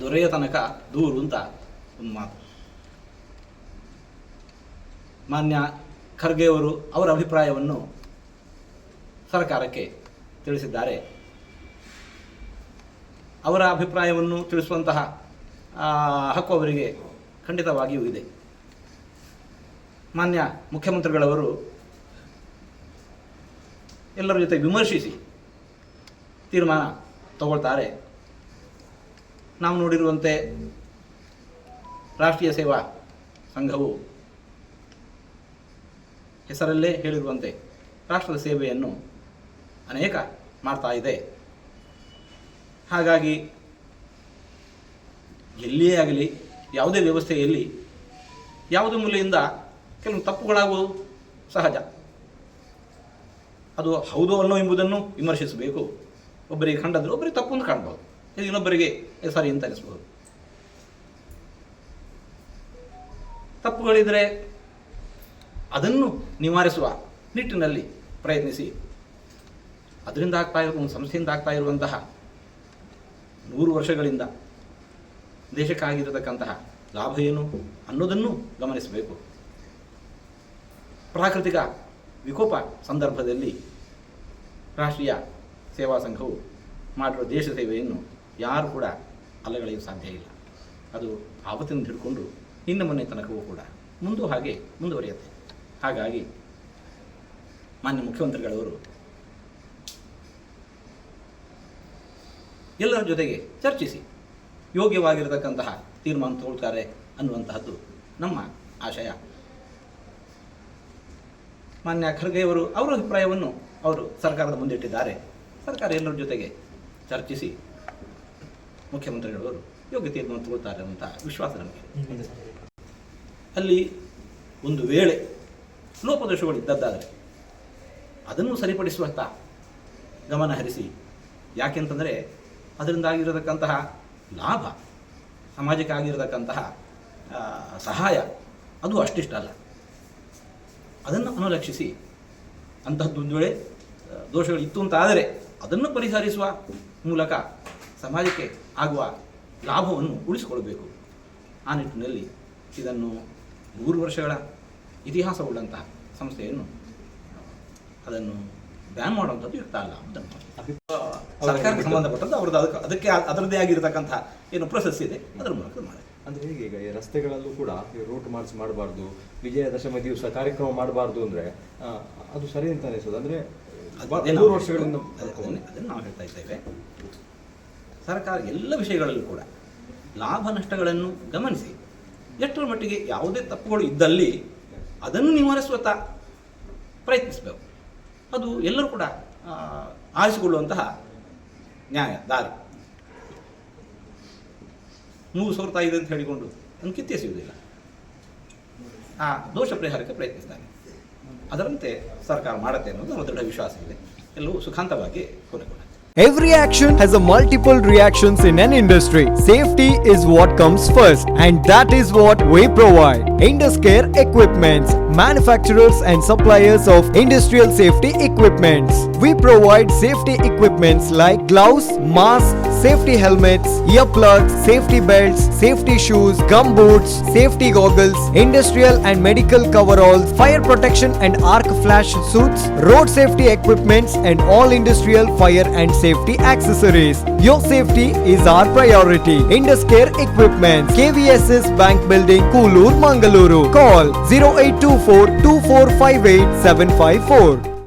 ದೊರೆಯ ತನಕ ದೂರು ಅಂತ ಒಂದು ಮಾತು. ಮಾನ್ಯ ಖರ್ಗೆಯವರು ಅವರ ಅಭಿಪ್ರಾಯವನ್ನು ಸರ್ಕಾರಕ್ಕೆ ತಿಳಿಸಿದ್ದಾರೆ. ಅವರ ಅಭಿಪ್ರಾಯವನ್ನು ತಿಳಿಸುವಂತಹ ಹಕ್ಕು ಅವರಿಗೆ ಖಂಡಿತವಾಗಿಯೂ ಇದೆ. ಮಾನ್ಯ ಮುಖ್ಯಮಂತ್ರಿಗಳವರು ಎಲ್ಲರ ಜೊತೆ ವಿಮರ್ಶಿಸಿ ತೀರ್ಮಾನ ತಗೊಳ್ತಾರೆ. ನಾವು ನೋಡಿರುವಂತೆ ರಾಷ್ಟ್ರೀಯ ಸೇವಾ ಸಂಘವು ಹೆಸರಲ್ಲೇ ಹೇಳಿರುವಂತೆ ರಾಷ್ಟ್ರದ ಸೇವೆಯನ್ನು ಅನೇಕ ಮಾಡ್ತಾ ಇದೆ. ಹಾಗಾಗಿ ಎಲ್ಲಿಯೇ ಆಗಲಿ, ಯಾವುದೇ ವ್ಯವಸ್ಥೆಯಲ್ಲಿ ಯಾವುದೇ ಮೂಲೆಯಿಂದ ಕೆಲವು ತಪ್ಪುಗಳಾಗುವುದು ಸಹಜ. ಅದು ಹೌದು ಅಲ್ಲೋ ಎಂಬುದನ್ನು ವಿಮರ್ಶಿಸಬೇಕು. ಒಬ್ಬರಿಗೆ ಕಂಡದ್ರೆ ಒಬ್ಬರಿಗೆ ತಪ್ಪು ಅಂತ ಕಾಣ್ಬೋದು. ಇದು ಇನ್ನೊಬ್ಬರಿಗೆ ಸಾರಿ ಅಂತ ಅನಿಸ್ಬೋದು. ತಪ್ಪುಗಳಿದ್ರೆ ಅದನ್ನು ನಿವಾರಿಸುವ ನಿಟ್ಟಿನಲ್ಲಿ ಪ್ರಯತ್ನಿಸಿ. ಅದರಿಂದ ಆಗ್ತಾ ಇರುವ, ಒಂದು ಸಂಸ್ಥೆಯಿಂದ ಆಗ್ತಾ ಇರುವಂತಹ ನೂರು ವರ್ಷಗಳಿಂದ ದೇಶಕ್ಕಾಗಿರತಕ್ಕಂತಹ ಲಾಭ ಏನು ಅನ್ನೋದನ್ನು ಗಮನಿಸಬೇಕು. ಪ್ರಾಕೃತಿಕ ವಿಕೋಪ ಸಂದರ್ಭದಲ್ಲಿ ರಾಷ್ಟ್ರೀಯ ಸೇವಾ ಸಂಘವು ಮಾಡಿರುವ ದೇಶ ಸೇವೆಯನ್ನು ಯಾರು ಕೂಡ ಅಲ್ಲಗಳೆಯಲು ಸಾಧ್ಯ ಇಲ್ಲ. ಅದು ಆವತ್ತಿನಿಂದ ಹಿಡ್ಕೊಂಡು ನಿನ್ನ ಮೊನ್ನೆ ತನಕವೂ ಕೂಡ ಮುಂದೂ ಹಾಗೆ ಮುಂದುವರಿಯುತ್ತೆ. ಹಾಗಾಗಿ ಮಾನ್ಯ ಮುಖ್ಯಮಂತ್ರಿಗಳವರು ಎಲ್ಲರ ಜೊತೆಗೆ ಚರ್ಚಿಸಿ. ಯೋಗ್ಯವಾಗಿರತಕ್ಕಂತಹ ತೀರ್ಮಾನ ತಗೊಳ್ತಾರೆ ಅನ್ನುವಂತಹದ್ದು ನಮ್ಮ ಆಶಯ. ಮಾನ್ಯ ಖರ್ಗೆಯವರು ಅವರ ಅಭಿಪ್ರಾಯವನ್ನು ಅವರು ಸರ್ಕಾರದ ಮುಂದಿಟ್ಟಿದ್ದಾರೆ. ಸರ್ಕಾರ ಎಲ್ಲರ ಜೊತೆಗೆ ಚರ್ಚಿಸಿ ಮುಖ್ಯಮಂತ್ರಿಗಳವರು ಯೋಗ್ಯತೆಯನ್ನು ತಗೊಳ್ತಾರೆ ಅಂತ ವಿಶ್ವಾಸ ನಮಗೆ. ಅಲ್ಲಿ ಒಂದು ವೇಳೆ ಲೋಪದೋಷಗಳು ಇದ್ದದ್ದಾದರೆ ಅದನ್ನು ಸರಿಪಡಿಸುವತ್ತ ಗಮನ ಹರಿಸಿ ಯಾಕೆಂತಂದರೆ ಅದರಿಂದ ಆಗಿರತಕ್ಕಂತಹ ಲಾಭ ಸಮಾಜಕ್ಕೆ ಆಗಿರತಕ್ಕಂತಹ ಸಹಾಯ ಅದು ಅಷ್ಟಿಷ್ಟಲ್ಲ ಅದನ್ನು ಅನುಲಕ್ಷಿಸಿ ಅಂತಹದ್ದು ಒಂದು ವೇಳೆ ದೋಷಗಳು ಇತ್ತು ಅಂತ ಆದರೆ ಅದನ್ನು ಪರಿಹರಿಸುವ ಮೂಲಕ ಸಮಾಜಕ್ಕೆ ಆಗುವ ಲಾಭವನ್ನು ಉಳಿಸಿಕೊಳ್ಬೇಕು ಆ ನಿಟ್ಟಿನಲ್ಲಿ ಇದನ್ನು ಮೂರು ವರ್ಷಗಳ ಇತಿಹಾಸವುಳ್ಳಂತಹ ಸಂಸ್ಥೆಯನ್ನು ಅದನ್ನು ಬ್ಯಾನ್ ಮಾಡುವಂಥದ್ದು ಯುಕ್ತ ಅಲ್ಲ ಅಂತ ಸರ್ಕಾರಕ್ಕೆ ಸಂಬಂಧಪಟ್ಟದ್ದು ಅವ್ರದ್ದು ಅದಕ್ಕೆ ಅದಕ್ಕೆ ಅದರದ್ದೇ ಆಗಿರತಕ್ಕಂತಹ ಏನು ಪ್ರೊಸೆಸ್ ಇದೆ ಅದರ ಮೂಲಕ ಮಾಡಿ ಅಂದ್ರೆ ಹೇಗೆ ಈಗ ಈ ರಸ್ತೆಗಳಲ್ಲೂ ಕೂಡ ರೂಟ್ ಮಾರ್ಚ್ ಮಾಡಬಾರ್ದು ವಿಜಯದಶಮಿ ದಿವಸ ಕಾರ್ಯಕ್ರಮ ಮಾಡಬಾರ್ದು ಅಂದ್ರೆ ಅದು ಸರಿ ಅಂತ ಅನಿಸೋದು ಅಂದ್ರೆ ಮೂರು ವರ್ಷಗಳಿಂದ ಅದೇ- ಅದನ್ನೇ ಅದನ್ನು ನಾವು ಹೇಳ್ತಾ ಇದ್ದೇವೆ. ಸರ್ಕಾರ ಎಲ್ಲ ವಿಷಯಗಳಲ್ಲೂ ಕೂಡ ಲಾಭ ನಷ್ಟಗಳನ್ನು ಗಮನಿಸಿ. ಎಷ್ಟರ ಮಟ್ಟಿಗೆ ಯಾವುದೇ ತಪ್ಪುಗಳು ಇದ್ದಲ್ಲಿ ಅದನ್ನು ನಿವಾರಿಸುವತ್ತ ಪ್ರಯತ್ನಿಸಬೇಕು. ಅದು ಎಲ್ಲರೂ ಕೂಡ ಆರಿಸಿಕೊಳ್ಳುವಂತಹ ನ್ಯಾಯ, ದಾರಿ. ಮೂರು ಸಾವಿರ ಇದೆ ಅಂತ ಹೇಳಿಕೊಂಡು ಅದನ್ನು ಕಿತ್ತೆಸೆಯುವುದಿಲ್ಲ. ಆ ದೋಷ ಪರಿಹಾರಕ್ಕೆ ಪ್ರಯತ್ನಿಸ್ತಾನೆ ಅದರಂತೆ ಸರ್ಕಾರ ಮಾಡುತ್ತೆ ಅನ್ನೋದು ನಮ್ಮ ದೃಢ ವಿಶ್ವಾಸ ಇದೆ. ಎಲ್ಲವೂ ಸುಖಾಂತವಾಗಿ ಕೊನೆಗೊಳ್ಳುತ್ತೆ Every action has a multiple reactions in an industry. Safety is what comes first, and that is what we provide. Induscare Equipments, manufacturers and suppliers of industrial safety equipments. We provide safety equipments like gloves, masks, safety helmets, earplugs, safety belts, safety shoes, gum boots, safety goggles, industrial and medical coveralls, fire protection and arc flash suits, road safety equipments, and all industrial fire and safety accessories. Your safety is our priority. Induscare Equipments, KVSS Bank Building, Kulur, Mangaluru. Call 0824 2458 754.